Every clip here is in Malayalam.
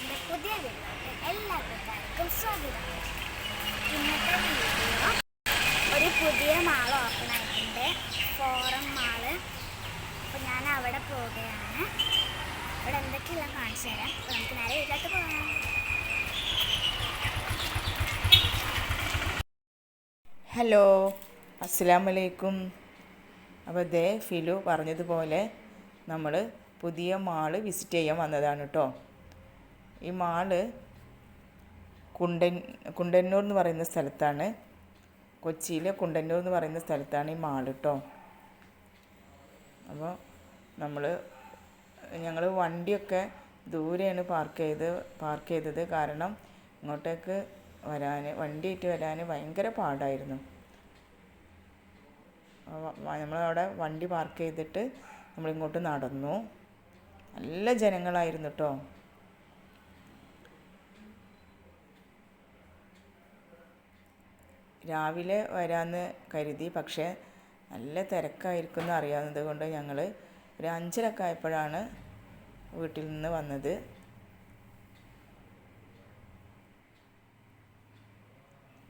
എന്റെ പുതിയ വീട്ടിലോട്ട് എല്ലാ കൂട്ടുകാർക്കും സ്വാഗതം ഇന്നത്തെ വീഡിയോ ഒരു പുതിയ മാൾ ഓപ്പൺ ആയിട്ടുണ്ട്. Forum mall. അപ്പോൾ ഞാൻ അവിടെ പോവുകയാണ്. ഇവിടെ എന്തൊക്കെയെല്ലാം കാണിച്ചു തരാം. അപ്പോൾ നമുക്ക് നേരെ വീട്ടിലോട്ട് പോകാം. ഹലോ അസ്സാം വലൈക്കും അപ്പോൾ ദേ ഫിലു പറഞ്ഞതുപോലെ നമ്മൾ പുതിയ മാൾ വിസിറ്റ് ചെയ്യാൻ വന്നതാണ് കേട്ടോ ഈ മാൾ കുണ്ടൻ കുണ്ടന്നൂർ എന്ന് പറയുന്ന സ്ഥലത്താണ്. കൊച്ചിയിലെ കുണ്ടന്നൂർ എന്ന് പറയുന്ന സ്ഥലത്താണ് ഈ മാൾ കേട്ടോ അപ്പോൾ നമ്മൾ ഞങ്ങൾ വണ്ടിയൊക്കെ ദൂരെയാണ് പാർക്ക് ചെയ്ത് പാർക്ക് ചെയ്തത് കാരണം ഇങ്ങോട്ടേക്ക് വരാൻ വണ്ടിയിട്ട് വരാൻ ഭയങ്കര പാടായിരുന്നു. നമ്മളവിടെ വണ്ടി പാർക്ക് ചെയ്തിട്ട് നമ്മളിങ്ങോട്ട് നടന്നു. നല്ല ജനങ്ങളായിരുന്നു കേട്ടോ രാവിലെ വരാമെന്ന് കരുതി പക്ഷേ നല്ല തിരക്കായിരിക്കും എന്ന് അറിയാവുന്നത് കൊണ്ട് ഞങ്ങൾ ഒരു അഞ്ചരക്കെ ആയപ്പോഴാണ് വീട്ടിൽ നിന്ന് വന്നത്.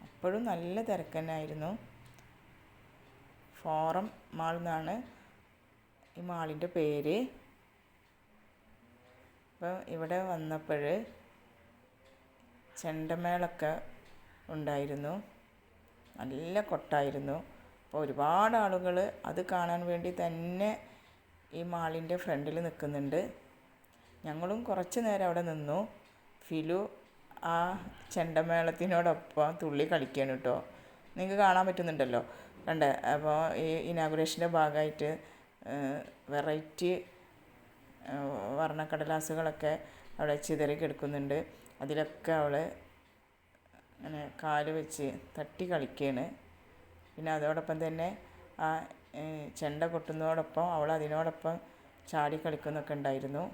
അപ്പോഴും നല്ല തിരക്ക് തന്നെയായിരുന്നു ഫോറം മാൾ എന്നാണ് ഈ മാളിന്റെ പേര്. അപ്പോൾ ഇവിടെ വന്നപ്പോൾ ചെണ്ടമേളൊക്കെ ഉണ്ടായിരുന്നു. നല്ല കൊട്ടായിരുന്നു. അപ്പോൾ ഒരുപാട് ആളുകൾ അത് കാണാൻ വേണ്ടി തന്നെ ഈ മാളിന്റെ ഫ്രണ്ടിൽ നിൽക്കുന്നുണ്ട്. ഞങ്ങളും കുറച്ച് നേരം അവിടെ നിന്നു. ഫിലു ആ ചെണ്ടമേളത്തിനോടൊപ്പം തുള്ളി കളിക്കുകയാണ് കേട്ടോ നിങ്ങൾക്ക് കാണാൻ പറ്റുന്നുണ്ടല്ലോ? കണ്ടേ? അപ്പോൾ ഈ ഇനാഗുറേഷന്റെ ഭാഗമായിട്ട് വെറൈറ്റി വർണക്കടലാസുകളൊക്കെ അവിടെ ചിതറി കിടക്കുന്നുണ്ട്. അതിലൊക്കെ അവൾ അങ്ങനെ കാൽ വെച്ച് തട്ടി കളിക്കുകയാണ് പിന്നെ അതോടൊപ്പം തന്നെ ആ ചെണ്ട കൊട്ടുന്നതോടൊപ്പം അവൾ അതിനോടൊപ്പം ചാടി കളിക്കുന്നൊക്കെ ഉണ്ടായിരുന്നു.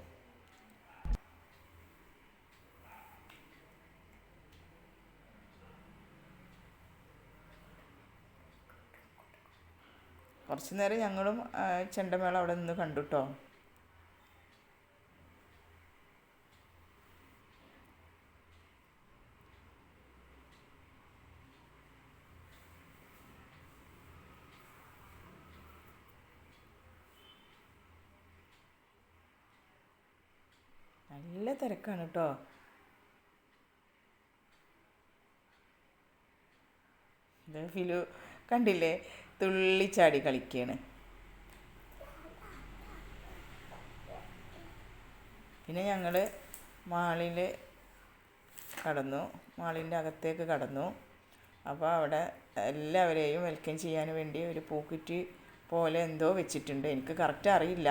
കുറച്ച് നേരം ഞങ്ങളും ചെണ്ടമേളം അവിടെ നിന്ന് കണ്ടു കേട്ടോ നല്ല തിരക്കാണ് കേട്ടോ ഇത് ഫിലു കണ്ടില്ലേ? തുള്ളിച്ചാടി കളിക്കുകയാണ് പിന്നെ ഞങ്ങൾ മാളിൽ കടന്നു. മാളിന്റെ അകത്തേക്ക് കടന്നു. അപ്പോൾ അവിടെ എല്ലാവരെയും വെൽക്കം ചെയ്യാൻ വേണ്ടി ഒരു പൂക്കുറ്റി പോലെ എന്തോ വെച്ചിട്ടുണ്ട്. എനിക്ക് കറക്റ്റ് അറിയില്ല.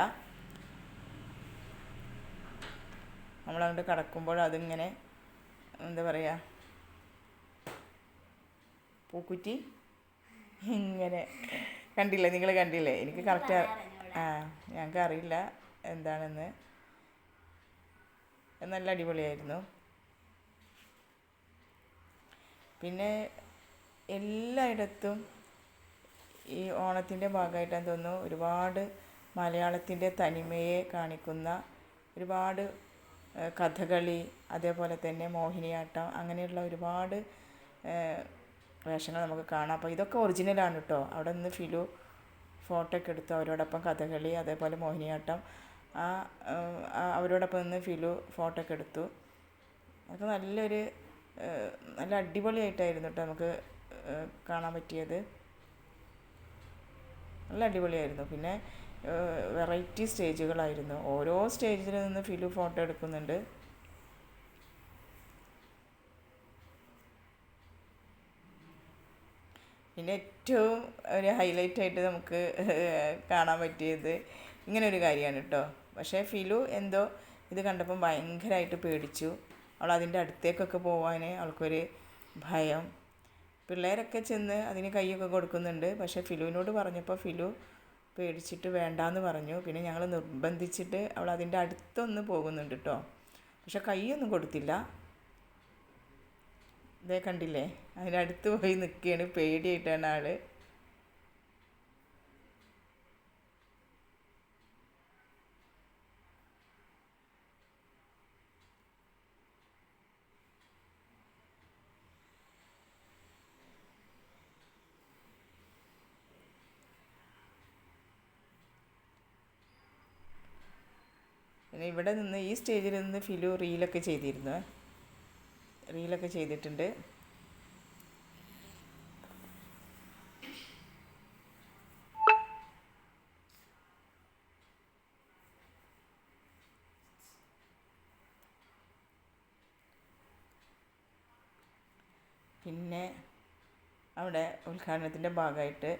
നമ്മളങ്ങോട്ട് കടക്കുമ്പോൾ അതിങ്ങനെ എന്താ പറയുക പൂക്കുറ്റി ഇങ്ങനെ കണ്ടില്ലേ? നിങ്ങൾ കണ്ടില്ലേ? എനിക്ക് കറക്റ്റ് ആ ഞങ്ങൾക്ക് അറിയില്ല എന്താണെന്ന്. നല്ല അടിപൊളിയായിരുന്നു. പിന്നെ എല്ലായിടത്തും ഈ ഓണത്തിന്റെ ഭാഗമായിട്ടാണ് തോന്നുന്നു ഒരുപാട് മലയാളത്തിന്റെ തനിമയെ കാണിക്കുന്ന ഒരുപാട് കഥകളി അതേപോലെ തന്നെ മോഹിനിയാട്ടം അങ്ങനെയുള്ള ഒരുപാട് വേഷങ്ങൾ നമുക്ക് കാണാം. അപ്പോൾ ഇതൊക്കെ ഒറിജിനലാണ് കേട്ടോ അവിടെ നിന്ന് ഫിലു ഫോട്ടോ ഒക്കെ എടുത്തു. അവരോടൊപ്പം കഥകളി അതേപോലെ മോഹിനിയാട്ടം. ആ അവരോടൊപ്പം നിന്ന് ഫിലു ഫോട്ടോ ഒക്കെ എടുത്തു. അതൊക്കെ നല്ലൊരു നല്ല അടിപൊളിയായിട്ടായിരുന്നു കേട്ടോ നമുക്ക് കാണാൻ പറ്റിയത്. നല്ല അടിപൊളിയായിരുന്നു. പിന്നെ വെറൈറ്റി സ്റ്റേജുകളായിരുന്നു. ഓരോ സ്റ്റേജിൽ നിന്ന് ഫിലു ഫോട്ടോ എടുക്കുന്നുണ്ട്. പിന്നെ ഏറ്റവും ഒരു ഹൈലൈറ്റ് ആയിട്ട് നമുക്ക് കാണാൻ പറ്റിയത് ഇങ്ങനെ ഒരു കാര്യമാണ് കേട്ടോ. പക്ഷേ ഫിലു എന്തോ ഇത് കണ്ടപ്പം ഭയങ്കരമായിട്ട് പേടിച്ചു. അവൾ അതിന്റെ അടുത്തേക്കൊക്കെ പോവാൻ അവൾക്കൊരു ഭയം. പിള്ളേരൊക്കെ ചെന്ന് അതിന് കൈയൊക്കെ കൊടുക്കുന്നുണ്ട്. പക്ഷേ ഫിലുവിനോട് പറഞ്ഞപ്പോൾ ഫിലു പേടിച്ചിട്ട് വേണ്ടാന്ന് പറഞ്ഞു. പിന്നെ ഞങ്ങൾ നിർബന്ധിച്ചിട്ട് അവൾ അതിന്റെ അടുത്തൊന്ന് പോകുന്നുണ്ട് കേട്ടോ പക്ഷെ കൈയൊന്നും കൊടുത്തില്ല. ഇതേ കണ്ടില്ലേ? അതിന്റെ അതിനടുത്ത് പോയി നിൽക്കുകയാണ് പേടിയായിട്ടാണ് ആൾ. ഇവിടെ നിന്ന് ഈ സ്റ്റേജിൽ നിന്ന് ഫിലു റീലൊക്കെ ചെയ്തിരുന്നു. റീലൊക്കെ ചെയ്തിട്ടുണ്ട്. പിന്നെ അവിടെ ഉദ്ഘാടനത്തിന്റെ ഭാഗമായിട്ട്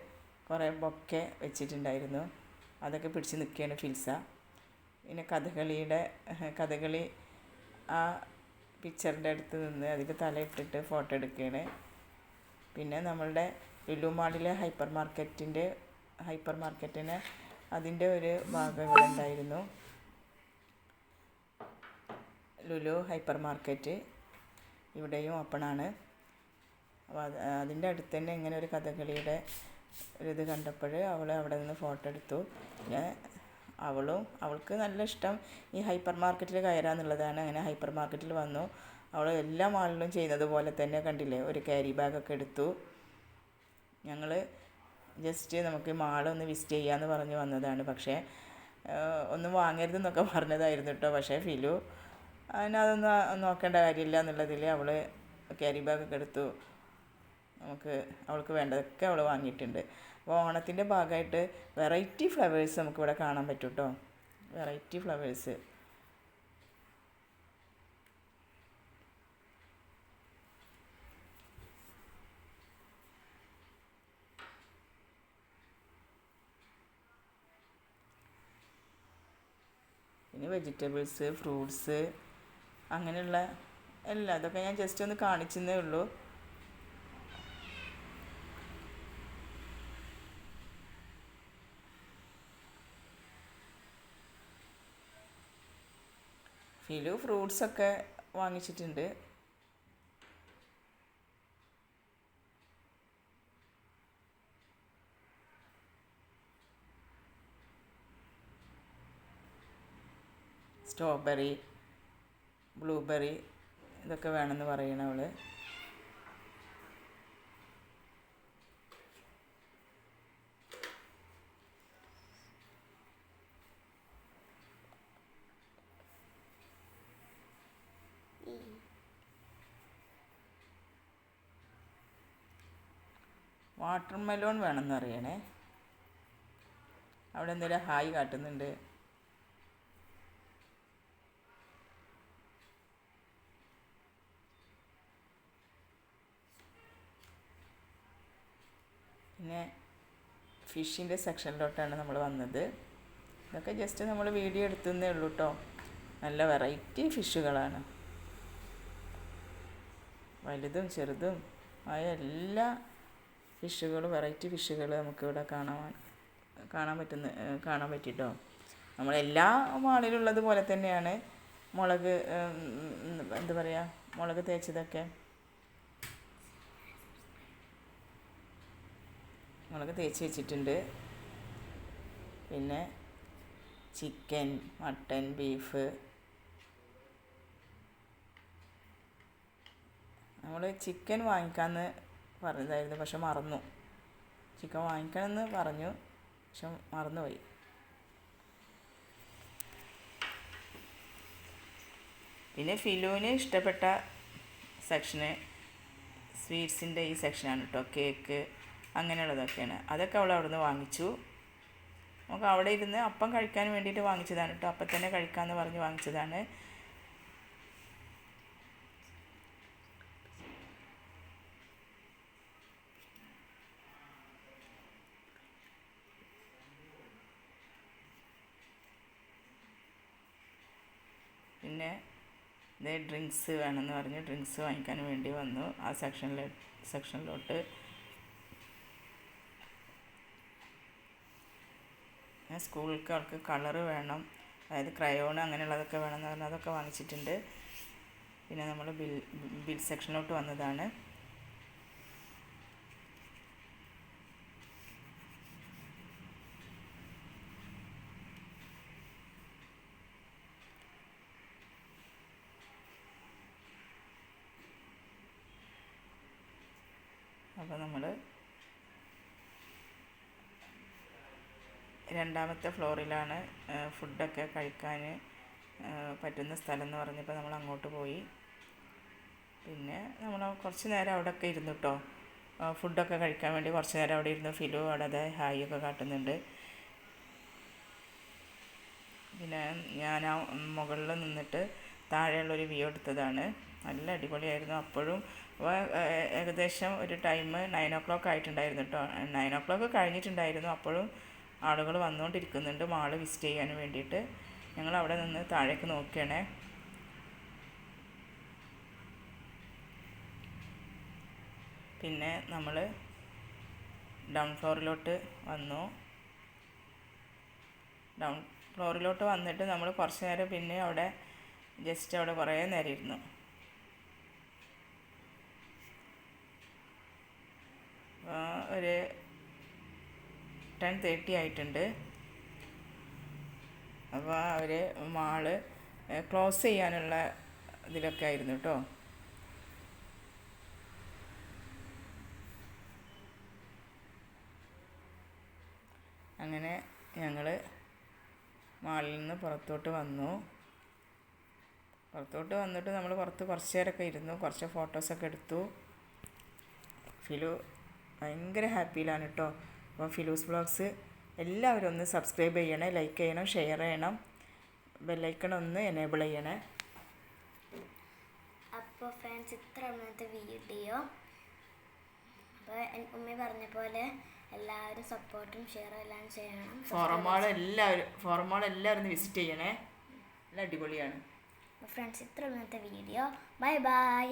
കുറേ ബൊക്കെ വെച്ചിട്ടുണ്ടായിരുന്നു. അതൊക്കെ പിടിച്ച് നിൽക്കുകയാണ് ഫിൽസ. പിന്നെ കഥകളിയുടെ കഥകളി ആ പിക്ചറിന്റെ അടുത്ത് നിന്ന് അതിൽ തലയിട്ടിട്ട് ഫോട്ടോ എടുക്കുകയാണ്. പിന്നെ നമ്മളുടെ ലുലു മാളിലെ ഹൈപ്പർ മാർക്കറ്റിന്റെ ഹൈപ്പർ മാർക്കറ്റിന് അതിന്റെ ഒരു ഭാഗം ഉണ്ടായിരുന്നു. ലുലു ഹൈപ്പർ മാർക്കറ്റ് ഇവിടെയും ഓപ്പണാണ് അപ്പോൾ അത് അതിന്റെ അടുത്ത് തന്നെ ഇങ്ങനെ ഒരു കഥകളിയുടെ ഒരു ഇത് കണ്ടപ്പോൾ അവൾ അവിടെ നിന്ന് ഫോട്ടോ എടുത്തു. പിന്നെ അവളും അവൾക്ക് നല്ല ഇഷ്ടം ഈ ഹൈപ്പർ മാർക്കറ്റിൽ കയറാന്നുള്ളതാണ്. അങ്ങനെ ഹൈപ്പർ മാർക്കറ്റിൽ വന്നു. അവൾ എല്ലാ മാളിലും ചെയ്യുന്നത് പോലെ തന്നെ കണ്ടില്ലേ? ഒരു ക്യാരി ബാഗൊക്കെ എടുത്തു. ഞങ്ങൾ ജസ്റ്റ് നമുക്ക് മാളൊന്ന് വിസിറ്റ് ചെയ്യാമെന്ന് പറഞ്ഞ് വന്നതാണ്. പക്ഷേ ഒന്നും വാങ്ങരുതെന്നൊക്കെ പറഞ്ഞതായിരുന്നു കേട്ടോ. പക്ഷേ ഫിലു അതിനതൊന്നും നോക്കേണ്ട കാര്യമില്ല എന്നുള്ളതിൽ അവൾ ക്യാരി ബാഗൊക്കെ എടുത്തു. നമുക്ക് അവൾക്ക് വേണ്ടതൊക്കെ അവൾ വാങ്ങിയിട്ടുണ്ട്. അപ്പോൾ ഓണത്തിന്റെ ഭാഗമായിട്ട് വെറൈറ്റി ഫ്ലവേഴ്സ് നമുക്കിവിടെ കാണാൻ പറ്റും കേട്ടോ വെറൈറ്റി ഫ്ലവേഴ്സ്. പിന്നെ വെജിറ്റബിൾസ് ഫ്രൂട്ട്സ് അങ്ങനെയുള്ള എല്ലാം അതൊക്കെ ഞാൻ ജസ്റ്റ് ഒന്ന് കാണിച്ചെന്നേ ഉള്ളൂ. ഫിലു ഫ്രൂട്ട്സൊക്കെ വാങ്ങിച്ചിട്ടുണ്ട്. സ്ട്രോബെറി ബ്ലൂബെറി ഇതൊക്കെ വേണമെന്ന് പറയണ വാട്ടർ മെലോൺ വേണമെന്ന് അറിയണേ അവിടെ എന്തെങ്കിലും ഹായ് കാട്ടുന്നുണ്ട്. പിന്നെ ഫിഷിന്റെ സെക്ഷനിലോട്ടാണ് നമ്മൾ വന്നത്. ഇതൊക്കെ ജസ്റ്റ് നമ്മൾ വീഡിയോ എടുത്തുന്നേ ഉള്ളൂ കേട്ടോ നല്ല വെറൈറ്റി ഫിഷുകളാണ്. വലുതും ചെറുതും ആയ എല്ലാ ഫിഷുകളും വെറൈറ്റി ഫിഷുകൾ നമുക്കിവിടെ കാണാൻ കാണാൻ പറ്റുന്ന കാണാൻ പറ്റിട്ടോ? നമ്മളെല്ലാ മാളിലുള്ളത് പോലെ തന്നെയാണ് മുളക് എന്താ പറയുക മുളക് തേച്ചതൊക്കെ. മുളക് തേച്ച് വെച്ചിട്ടുണ്ട്. പിന്നെ ചിക്കൻ മട്ടൻ ബീഫ്. നമ്മൾ ചിക്കൻ വാങ്ങിക്കാമെന്ന് പറഞ്ഞതായിരുന്നു. പക്ഷെ മറന്നു. ചിക്കൻ വാങ്ങിക്കണമെന്ന് പറഞ്ഞു. പക്ഷെ മറന്നുപോയി. പിന്നെ ഫിലുവിന് ഇഷ്ടപ്പെട്ട സെക്ഷന് സ്വീറ്റ്സിന്റെ ഈ സെക്ഷനാണ് കേട്ടോ. കേക്ക് അങ്ങനെയുള്ളതൊക്കെയാണ്. അതൊക്കെ അവൾ അവിടെ നിന്ന് വാങ്ങിച്ചു. നമുക്ക് അവിടെ ഇരുന്ന് അപ്പം കഴിക്കാൻ വേണ്ടിയിട്ട് വാങ്ങിച്ചതാണ് കേട്ടോ. അപ്പം തന്നെ കഴിക്കാമെന്ന് പറഞ്ഞ് വാങ്ങിച്ചതാണ്. പിന്നെ ഇതേ ഡ്രിങ്ക്സ് വേണമെന്ന് പറഞ്ഞ് ഡ്രിങ്ക്സ് വാങ്ങിക്കാൻ വേണ്ടി വന്നു. ആ സെക്ഷനിലെ സെക്ഷനിലോട്ട്. സ്കൂളിലേക്ക് അവൾക്ക് കളറ് വേണം. അതായത് ക്രയോൺ അങ്ങനെയുള്ളതൊക്കെ വേണമെന്ന് പറഞ്ഞാൽ അതൊക്കെ വാങ്ങിച്ചിട്ടുണ്ട്. പിന്നെ നമ്മൾ ബിൽ ബിൽ സെക്ഷനിലോട്ട് വന്നതാണ് അപ്പോൾ നമ്മൾ രണ്ടാമത്തെ ഫ്ലോറിലാണ് ഫുഡൊക്കെ കഴിക്കാൻ പറ്റുന്ന സ്ഥലം എന്ന് പറഞ്ഞപ്പോൾ നമ്മൾ അങ്ങോട്ട് പോയി. പിന്നെ നമ്മൾ കുറച്ച് നേരം അവിടെ ഒക്കെ ഇരുന്നു കേട്ടോ ഫുഡൊക്കെ കഴിക്കാൻ വേണ്ടി കുറച്ച് നേരം അവിടെ ഇരുന്ന്. ഫിലു അവിടെ അതെ ഹായ് ഒക്കെ കാട്ടുന്നുണ്ട്. പിന്നെ ഞാൻ ആ മുകളിൽ നിന്നിട്ട് താഴെയുള്ളൊരു വ്യൂ എടുത്തതാണ്. നല്ല അടിപൊളിയായിരുന്നു. അപ്പോഴും ഏകദേശം ഒരു ടൈം നയൻ ഓ ക്ലോക്ക് ആയിട്ടുണ്ടായിരുന്നു കേട്ടോ നയൻ ഓ ക്ലോക്ക് കഴിഞ്ഞിട്ടുണ്ടായിരുന്നു. അപ്പോഴും ആളുകൾ വന്നുകൊണ്ടിരിക്കുന്നുണ്ട്. മാൾ വിസിറ്റ് ചെയ്യാൻ വേണ്ടിയിട്ട്. ഞങ്ങൾ അവിടെ നിന്ന് താഴേക്ക് നോക്കുകയാണേ. പിന്നെ നമ്മൾ ഡൗൺ ഫ്ലോറിലോട്ട് വന്നു. ഡൗൺ ഫ്ലോറിലോട്ട് വന്നിട്ട് നമ്മൾ കുറച്ച് നേരം പിന്നെ അവിടെ ജസ്റ്റ് അവിടെ കുറേ നേരം ഇരുന്നു. ഒരു ടെൻ തേർട്ടി ആയിട്ടുണ്ട്. അപ്പോൾ അവർ മാൾ ക്ലോസ് ചെയ്യാനുള്ള ഇതിലൊക്കെ ആയിരുന്നു കേട്ടോ അങ്ങനെ ഞങ്ങൾ മാളിൽ നിന്ന് പുറത്തോട്ട് വന്നു. പുറത്തോട്ട് വന്നിട്ട് നമ്മൾ പുറത്ത് കുറച്ച് നേരമൊക്കെ ഇരുന്നു. കുറച്ച് ഫോട്ടോസൊക്കെ എടുത്തു. ഫിലു ഭയങ്കര ഹാപ്പിയിലാണ് കേട്ടോ അപ്പോൾ ഫിലൂസ് ബ്ലോഗ്സ് എല്ലാവരും ഒന്ന് സബ്സ്ക്രൈബ് ചെയ്യണേ ലൈക്ക് ചെയ്യണം ഷെയർ ചെയ്യണം. ബെല്ലൈക്കൺ ഒന്ന് എനേബിൾ ചെയ്യണേ. അപ്പോൾ ഫ്രണ്ട്സ് ഇത്ര ഇന്നത്തെ വീഡിയോ അപ്പോൾ ഉമ്മ പറഞ്ഞ പോലെ എല്ലാവരും സപ്പോർട്ടും ഷെയറും എല്ലാം ചെയ്യണം. ഫോറം മാൾ എല്ലാവരും ഫോറം മാൾ എല്ലാവരും ഒന്ന് വിസിറ്റ് ചെയ്യണേ. നല്ല അടിപൊളിയാണ്. ഫ്രണ്ട്സ് ഇത്ര ഇന്നത്തെ വീഡിയോ ബൈ ബൈ